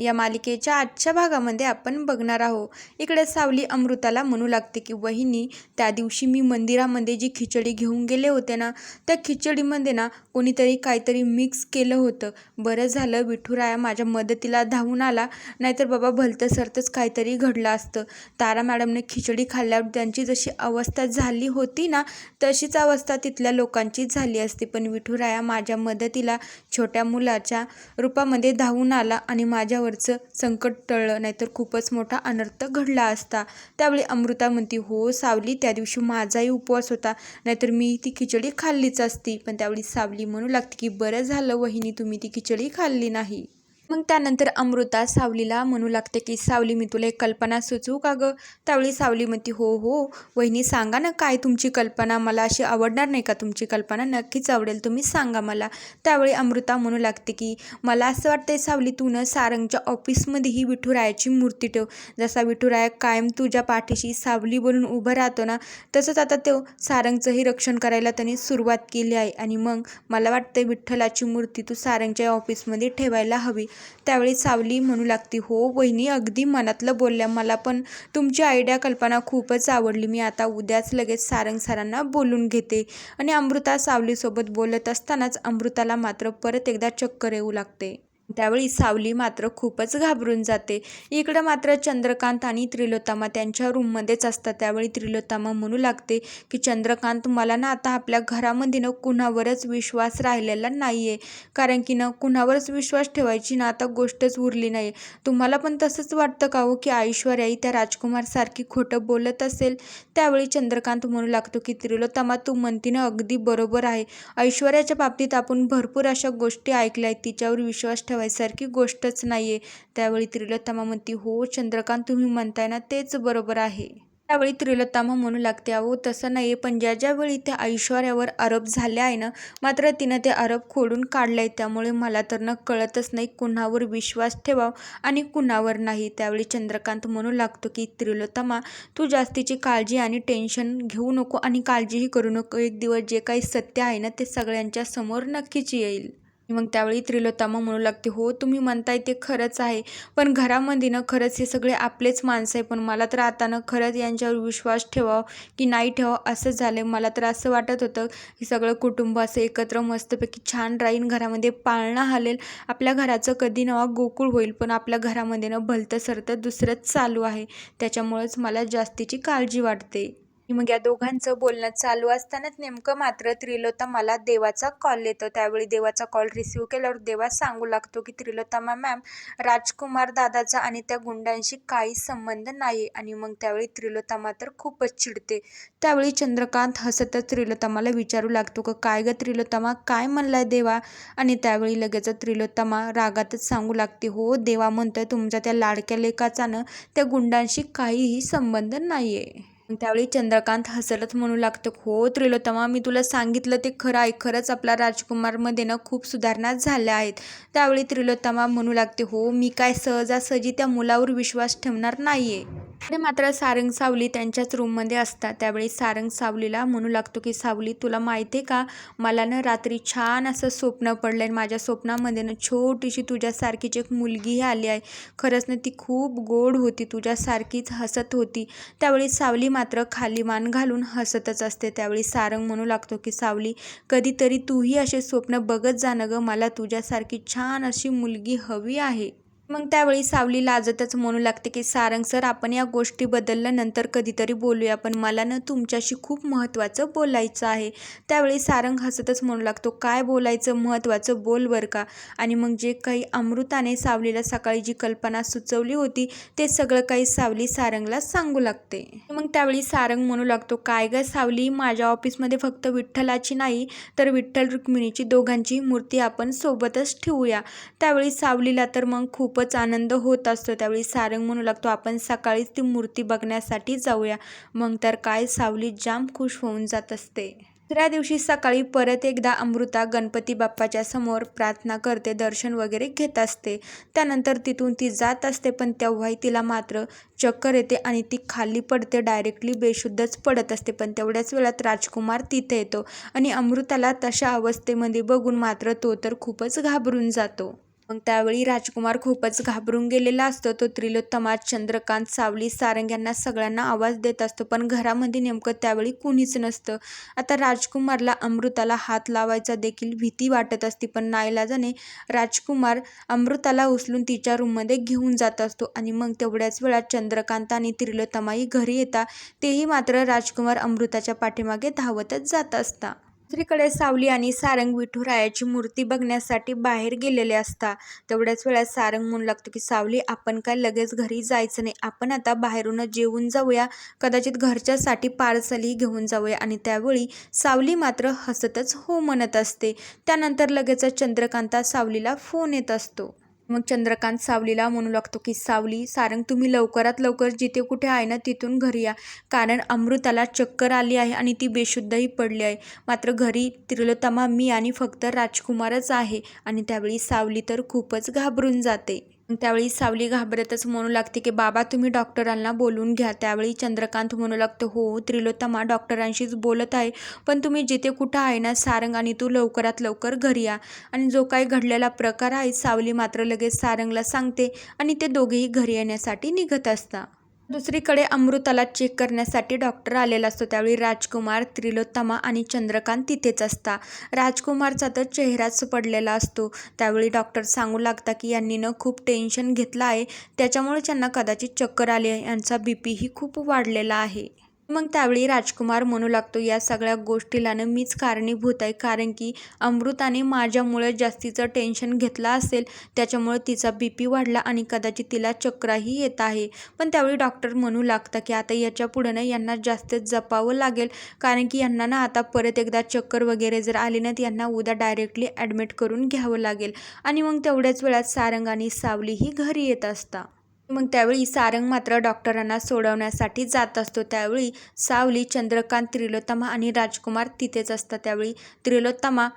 या मालिकेच्या आजच्या भागामध्ये आपण बघणार आहोत. इकडे सावली अमृताला म्हणू लागते की वहिनी त्या दिवशी मी मंदिरामध्ये जी खिचडी घेऊन गेले होते ना त्या खिचडीमध्ये ना कोणीतरी काहीतरी मिक्स केलं होतं. बरं झालं विठुराया माझ्या मदतीला धावून आला. नाहीतर बाबा भलतं सरतंच काहीतरी घडलं असतं. तारा मॅडमने खिचडी खाल्ल्यावर त्यांची जशी अवस्था झाली होती ना तशीच अवस्था तिथल्या लोकांची झाली असती. पण विठुराया माझ्या मदतीला छोट्या मुलाच्या रूपामध्ये धावून आला आणि माझ्यावरचं संकट टळलं नाहीतर खूपच मोठा अनर्थ घडला असता. त्यावेळी अमृता म्हणती हो सावली त्या दिवशी माझाही उपवास होता नाहीतर मी ती खिचडी खाल्लीच असती. पण त्यावेळी सावली म्हणू लागते की बरं झालं वहिनी तुम्ही ती खिचडी खाल्ली नाही. मग त्यानंतर अमृता सावलीला म्हणू लागते की सावली मी तुला एक कल्पना सुचवू का गं? त्यावेळी सावली म्हणते हो हो वहिनी सांगा ना काय तुमची कल्पना? मला अशी आवडणार नाही का तुमची कल्पना? नक्कीच आवडेल तुम्ही सांगा मला. त्यावेळी अमृता म्हणू लागते की मला असं वाटतंय सावली तू न सारंगच्या ऑफिसमध्ये ही विठुरायाची मूर्ती ठेव. जसा विठुराया कायम तुझ्या पाठीशी सावली बनून उभं राहतो ना तसंच आता तो सारंगचंही रक्षण करायला त्यांनी सुरुवात केली आहे. आणि मग मला वाटतं विठ्ठलाची मूर्ती तू सारंगच्या ऑफिसमध्ये ठेवायला हवी. त्यावेळी सावली म्हणू लागती हो वहिनी अगदी मनातलं बोलल्या मला पण तुमची आयडिया कल्पना खूपच आवडली. मी आता उद्याच लगेच सारंग सरांना बोलून घेते. आणि अमृता सावलीसोबत बोलत असतानाच अमृताला मात्र परत एकदा चक्कर येऊ लागते. त्यावेळी सावली मात्र खूपच घाबरून जाते. इकडं मात्र चंद्रकांत आणि त्रिलोत्तमा त्यांच्या रूममध्येच असतात. त्यावेळी त्रिलोत्तमा म्हणू लागते की चंद्रकांत मला ना आता आपल्या घरामध्ये ना कुणावरच विश्वास राहिलेला नाही आहे कारण की ना कुणावरच विश्वास ठेवायची ना आता गोष्टच उरली नाही तुम्हाला पण तसंच वाटतं का हो की ऐश्वर्याई त्या राजकुमारसारखी खोटं बोलत असेल? त्यावेळी चंद्रकांत म्हणू लागतो की त्रिलोत्तमा तू म्हणती ना अगदी बरोबर आहे. ऐश्वर्याच्या बाबतीत आपण भरपूर अशा गोष्टी ऐकल्या आहेत. तिच्यावर विश्वास ठेवा ठेवायसारखी गोष्टच नाही आहे त्यावेळी त्रिलोत्तमा म्हणती हो चंद्रकांत तुम्ही म्हणताय ना तेच बरोबर आहे. त्यावेळी त्रिलोत्तमा म्हणू लागते अहो तसं नाही आहे पण ज्या ज्यावेळी त्या ऐश्वर्यावर आरोप झाले आहे ना मात्र तिनं ते आरोप खोडून काढले आहे त्यामुळे मला तर न कळतच नाही कुणावर विश्वास ठेवाव आणि कुणावर नाही. त्यावेळी चंद्रकांत म्हणू लागतो की त्रिलोत्तमा तू जास्तीची काळजी आणि टेन्शन घेऊ नको आणि काळजीही करू नको. एक दिवस जे काही सत्य आहे ना ते सगळ्यांच्या समोर नक्कीच येईल. मग त्यावेळी त्रिलोत्तमा म्हणू लागते हो तुम्ही म्हणताय ते खरंच आहे पण घरामध्ये ना खरंच हे सगळे आपलेच माणसं आहे पण मला तर आता ना खरंच यांच्यावर विश्वास ठेवावं की नाही ठेवावं असं झालं मला तर असं वाटत होतं की सगळं कुटुंब असं एकत्र मस्तपैकी छान राहीन घरामध्ये पाळणं हालेल. आपल्या घराचं कधी नवा गोकुळ होईल पण आपल्या घरामध्ये ना भलतं सरतं दुसरंच चालू आहे. त्याच्यामुळंच मला जास्तीची काळजी वाटते. मग या दोघांचं बोलणं चालू असतानाच नेमकं मात्र त्रिलोत्तमाला देवाचा कॉल येतो. त्यावेळी देवाचा कॉल रिसिव्ह केल्यावर देवा सांगू लागतो की त्रिलोत्तमा मॅम राजकुमार दादाचा आणि त्या गुंडांशी काही संबंध नाही आणि मग त्यावेळी त्रिलोत्तमा तर खूपच चिडते. त्यावेळी चंद्रकांत हसतच त्रिलोत्तमाला विचारू लागतो का काय ग त्रिलोत्तमा काय म्हणलाय देवा? आणि त्यावेळी लगेच त्रिलोत्तमा रागातच सांगू लागते हो देवा म्हणतोय तुमच्या त्या लाडक्या लेखाचा ना त्या गुंडांशी काहीही संबंध नाही आहे त्यावेळी चंद्रकांत हसरत म्हणू लागतो हो त्रिलोत्तमा मी तुला सांगितलं ते खरं आहे. खरंच आपला राजकुमारमध्ये ना खूप सुधारणा झाल्या आहेत. त्यावेळी त्रिलोत्तमा म्हणू लागते हो मी काय सहजासहजी त्या मुलावर विश्वास ठेवणार नाही आहे मात्र सारंग सावली त्यांच्याच रूममध्ये असतात. त्यावेळी सारंग सावलीला म्हणू लागतो की सावली तुला माहिती आहे का? मला ना रात्री छान असं स्वप्न पडलं आहे माझ्या स्वप्नामध्ये ना छोटीशी तुझ्यासारखीच एक मुलगीही आली आहे. खरंच ना ती खूप गोड होती तुझ्यासारखीच हसत होती. त्यावेळी सावली मात्र खाली मान घालून हसतच असते. त्यावेळी सारंग म्हणू लागतो की सावली कधीतरी तूही असे स्वप्न बघत जाणं गं. मला तुझ्यासारखी छान अशी मुलगी हवी आहे. मग त्यावेळी सावली लाजतच म्हणू लागते की सारंग सर आपण या गोष्टी बदलल्यानंतर कधीतरी बोलूया. पण मला ना तुमच्याशी खूप महत्त्वाचं बोलायचं आहे. त्यावेळी सारंग हसतच म्हणू लागतो काय बोलायचं? महत्त्वाचं बोल बरं का? आणि मग जे काही अमृताने सावलीला सकाळी जी कल्पना सुचवली होती ते सगळं काही सावली सारंगला सांगू लागते. मग त्यावेळी सारंग म्हणू लागतो काय ग सावली माझ्या ऑफिसमध्ये फक्त विठ्ठलाची नाही तर विठ्ठल रुक्मिणीची दोघांची मूर्ती आपण सोबतच ठेवूया. त्यावेळी सावलीला तर मग खूप खूपच आनंद होत असतो. त्यावेळी सारंग म्हणू लागतो आपण सकाळीच ती मूर्ती बघण्यासाठी जाऊया. मग तर काय सावली जाम खुश होऊन जात असते. दुसऱ्या दिवशी सकाळी परत एकदा अमृता गणपती बाप्पाच्या समोर प्रार्थना करते दर्शन वगैरे घेत असते. त्यानंतर तिथून ती जात असते पण तेव्हाही तिला मात्र चक्कर येते आणि ती खाली पडते डायरेक्टली बेशुद्धच पडत असते. पण तेवढ्याच वेळात राजकुमार तिथे येतो आणि अमृताला तशा अवस्थेमध्ये बघून मात्र तो तर खूपच घाबरून जातो. मग त्यावेळी राजकुमार खूपच घाबरून गेलेला असतो. तो त्रिलोत्तमा चंद्रकांत सावली सारंग यांना सगळ्यांना आवाज देत असतो पण घरामध्ये नेमकं त्यावेळी कुणीच नसतं. आता राजकुमारला अमृताला हात लावायचा देखील भीती वाटत असते पण नाईलाजाने राजकुमार अमृताला उचलून तिच्या रूममध्ये घेऊन जात असतो आणि मग तेवढ्याच वेळात चंद्रकांत आणि त्रिलोत्तमाही घरी येता. तेही मात्र राजकुमार अमृताच्या पाठीमागे धावतच जात असता. दुसरीकडे सावली आणि सारंग विठुरायाची मूर्ती बघण्यासाठी बाहेर गेलेले असता तेवढ्याच वेळात सारंग म्हणू लागतो की सावली आपण काय लगेच घरी जायचं नाही. आपण आता बाहेरूनच जेवून जाऊया. कदाचित घरच्यासाठी पार्सलही घेऊन जाऊया. आणि त्यावेळी सावली मात्र हसतच हो म्हणत असते. त्यानंतर लगेच चंद्रकांता सावलीला फोन येत असतो. मग चंद्रकांत सावलीला म्हणू लागतो की सावली सारंग तुम्ही लवकरात लवकर जिथे कुठे आहे ना तिथून घरी या. कारण अमृताला चक्कर आली आहे आणि ती बेशुद्धही पडली आहे. मात्र घरी त्रिलोत्तमा मी आणि फक्त राजकुमारच आहे आणि त्यावेळी सावली तर खूपच घाबरून जाते. त्यावेळी सावली घाबरतच म्हणू लागते की बाबा तुम्ही डॉक्टरांना बोलून घ्या. त्यावेळी चंद्रकांत म्हणू लागतो हो त्रिलोत्तमा डॉक्टरांशीच बोलत आहे पण तुम्ही जिथे कुठं आहे ना सारंग आणि तू लवकरात लवकर घरी या. आणि जो काही घडलेला प्रकार आहे सावली मात्र लगेच सारंगला सांगते आणि ते दोघेही घरी येण्यासाठी निघत असतात. दुसरीकडे अमृताला चेक करण्यासाठी डॉक्टर आलेला असतो. त्यावेळी राजकुमार त्रिलोत्तमा आणि चंद्रकांत तिथेच असता. राजकुमारचा तर चेहराच पडलेला असतो. त्यावेळी डॉक्टर सांगू लागता की यांनी न खूप टेन्शन घेतलं आहे. त्याच्यामुळे त्यांना कदाचित चक्कर आली आहे. यांचा बी पीही खूप वाढलेला आहे. मग त्यावेळी राजकुमार म्हणू लागतो या सगळ्या गोष्टीला ना मीच कारणीभूत आहे. कारण की अमृताने माझ्यामुळे जास्तीचं टेन्शन घेतलं असेल त्याच्यामुळे तिचा बी पी वाढला आणि कदाचित तिला चक्राही येत आहे. पण त्यावेळी डॉक्टर म्हणू लागतं की आता याच्या पुढं ना यांना जास्त जपावं लागेल. कारण की यांना ना आता परत एकदा चक्कर वगैरे जर आली ना यांना उद्या डायरेक्टली ॲडमिट करून घ्यावं लागेल. आणि मग तेवढ्याच वेळात सारंग आणि सावलीही घरी येत असता. मग त्यावेळी सारंग मात्र डॉक्टरांना सोडवण्यासाठी जात असतो. त्यावेळी सावली चंद्रकांत त्रिलोत्तमा आणि राजकुमार तिथेच असतात. त्यावेळी त्रिलोत्तमा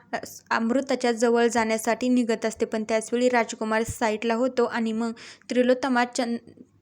अमृताच्या जवळ जाण्यासाठी निघत असते पण त्याचवेळी राजकुमार साईटला होतो आणि मग त्रिलोत्तमा चंद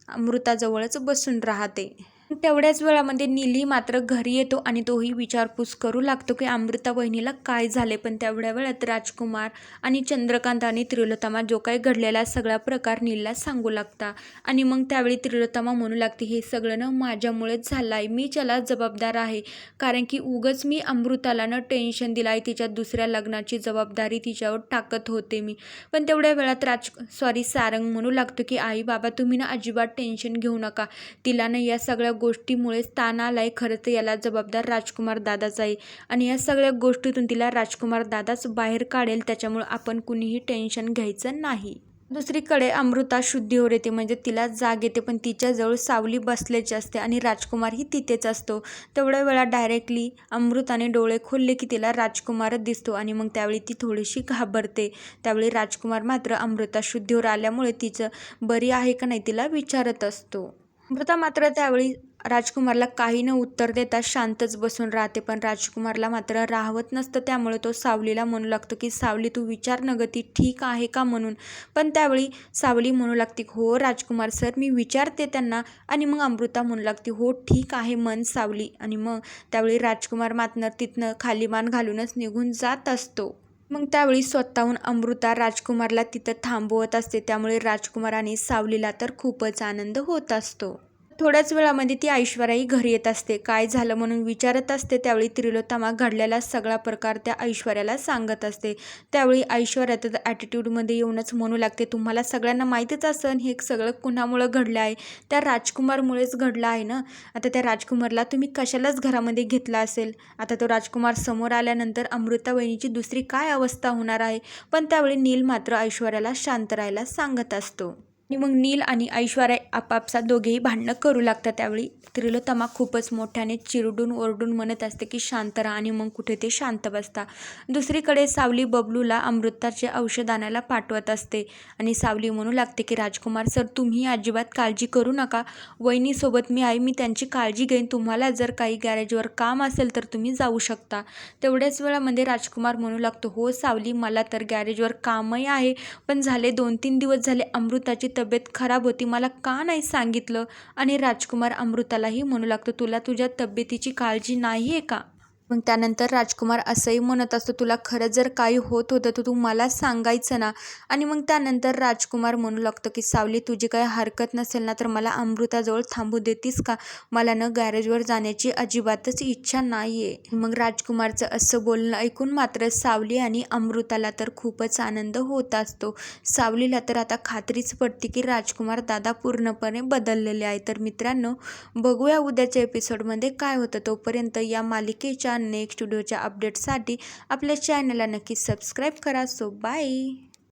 अमृताजवळच बसून राहते. तेवढ्याच वेळामध्ये नीली मात्र घरी येतो आणि तोही विचारपूस करू लागतो की अमृता वहिनीला काय झाले. पण तेवढ्या वेळात राजकुमार आणि चंद्रकांत आणि त्रिलोतमा जो काही घडलेला सगळा प्रकार नीलला सांगू लागता. आणि मग त्यावेळी त्रिलोतमा म्हणू लागते हे सगळं ना माझ्यामुळेच झालं आहे मी त्याला जबाबदार आहे. कारण की उगच मी अमृताला न टेन्शन दिलं आहे तिच्या दुसऱ्या लग्नाची जबाबदारी तिच्यावर टाकत होते मी. पण तेवढ्या वेळात राज सॉरी सारंग म्हणू लागतो की आई बाबा तुम्ही ना अजिबात टेन्शन घेऊ नका. तिला ना या सगळ्या गोष्टीमुळेच ताण आला आहे. खरं तर याला जबाबदार राजकुमार दादाच आहे. आणि या सगळ्या गोष्टीतून तिला राजकुमार दादाच बाहेर काढेल. त्याच्यामुळं आपण कुणीही टेन्शन घ्यायचं नाही. दुसरीकडे अमृता शुद्धीवर येते. म्हणजे तिला जाग येते. पण तिच्याजवळ सावली बसल्याची असते आणि राजकुमारही तिथेच असतो. तेवढ्या वेळा डायरेक्टली अमृताने डोळे खोलले की तिला राजकुमारच दिसतो आणि मग त्यावेळी ती थोडीशी घाबरते. त्यावेळी राजकुमार मात्र अमृता शुद्धीवर आल्यामुळे तिचं बरी आहे का नाही तिला विचारत असतो. अमृता मात्र त्यावेळी राजकुमारला काही न उत्तर देता शांतच बसून राहते. पण राजकुमारला मात्र राहवत नसतं. त्यामुळे तो सावलीला म्हणू लागतो की सावली तू विचार न ती ठीक आहे का म्हणून? पण त्यावेळी सावली म्हणू लागते हो राजकुमार सर मी विचारते त्यांना. आणि मग अमृता म्हणू लागते हो ठीक आहे मन सावली. आणि मग त्यावेळी राजकुमार मात्र तिथनं खाली मान घालूनच निघून जात असतो. मग त्यावेळी स्वतःहून अमृता राजकुमारला तिथं थांबवत असते. त्यामुळे राजकुमार आणि सावलीला तर खूपच आनंद होत असतो. थोड्याच वेळामध्ये ती ऐश्वर्याही घरी येत असते. काय झालं म्हणून विचारत असते त्यावेळी त्रिलोत्तमा घडलेला सगळा प्रकार त्या ऐश्वर्याला सांगत असते. त्यावेळी ऐश्वर्या तर ॲटिट्यूडमध्ये येऊनच म्हणू लागते तुम्हाला सगळ्यांना माहितीच असन हे सगळं कुणामुळं घडलं आहे? त्या राजकुमारमुळेच घडलं आहे ना? आता त्या राजकुमारला तुम्ही कशालाच घरामध्ये घेतला असेल? आता तो राजकुमार समोर आल्यानंतर अमृता वहिनीची दुसरी काय अवस्था होणार आहे? पण त्यावेळी नील मात्र ऐश्वर्याला शांत राहायला सांगत असतो. आणि मग नील आणि ऐश्वर्या आपापसात दोघेही भांडणं करू लागतात त्यावेळी. त्रिलोतमा खूपच मोठ्याने चिरडून ओरडून म्हणत असते की शांत राहा आणि मग कुठे ते शांत बसता. दुसरीकडे सावली बबलूला अमृताचे औषध आणायला पाठवत असते आणि सावली म्हणू लागते की राजकुमार सर तुम्ही अजिबात काळजी करू नका. वहिनीसोबत मी आहे मी त्यांची काळजी घेईन. तुम्हाला जर काही गॅरेजवर काम असेल तर तुम्ही जाऊ शकता. तेवढ्याच वेळामध्ये राजकुमार म्हणू लागतो हो सावली मला तर गॅरेजवर कामही आहे पण झाले दोन तीन दिवस झाले अमृताची तब्येत खराब होती मला का नाही सांगितलं? आणि राजकुमार अमृतालाही म्हणू लागतो तुला तुझ्या तब्येतीची काळजी नाही आहे का? मग त्यानंतर राजकुमार असंही म्हणत असतो तुला खरं जर काही होत होतं तर तू मला सांगायचं ना. आणि मग त्यानंतर राजकुमार म्हणू लागतो की सावली तुझी काही हरकत नसेल ना तर मला अमृताजवळ थांबू देतीस का? मला न गॅरेजवर जाण्याची अजिबातच इच्छा नाही आहे मग राजकुमारचं असं बोलणं ऐकून मात्र सावली आणि अमृताला तर खूपच आनंद होत असतो. सावलीला तर आता खात्रीच पडते की राजकुमार दादा पूर्णपणे बदललेले आहे. तर मित्रांनो बघूया उद्याच्या एपिसोडमध्ये काय होतं. तोपर्यंत या मालिकेच्या नेक्स्ट व्हिडिओच्या अपडेटसाठी आपल्या चॅनलला नक्की सबस्क्राईब करा. So bye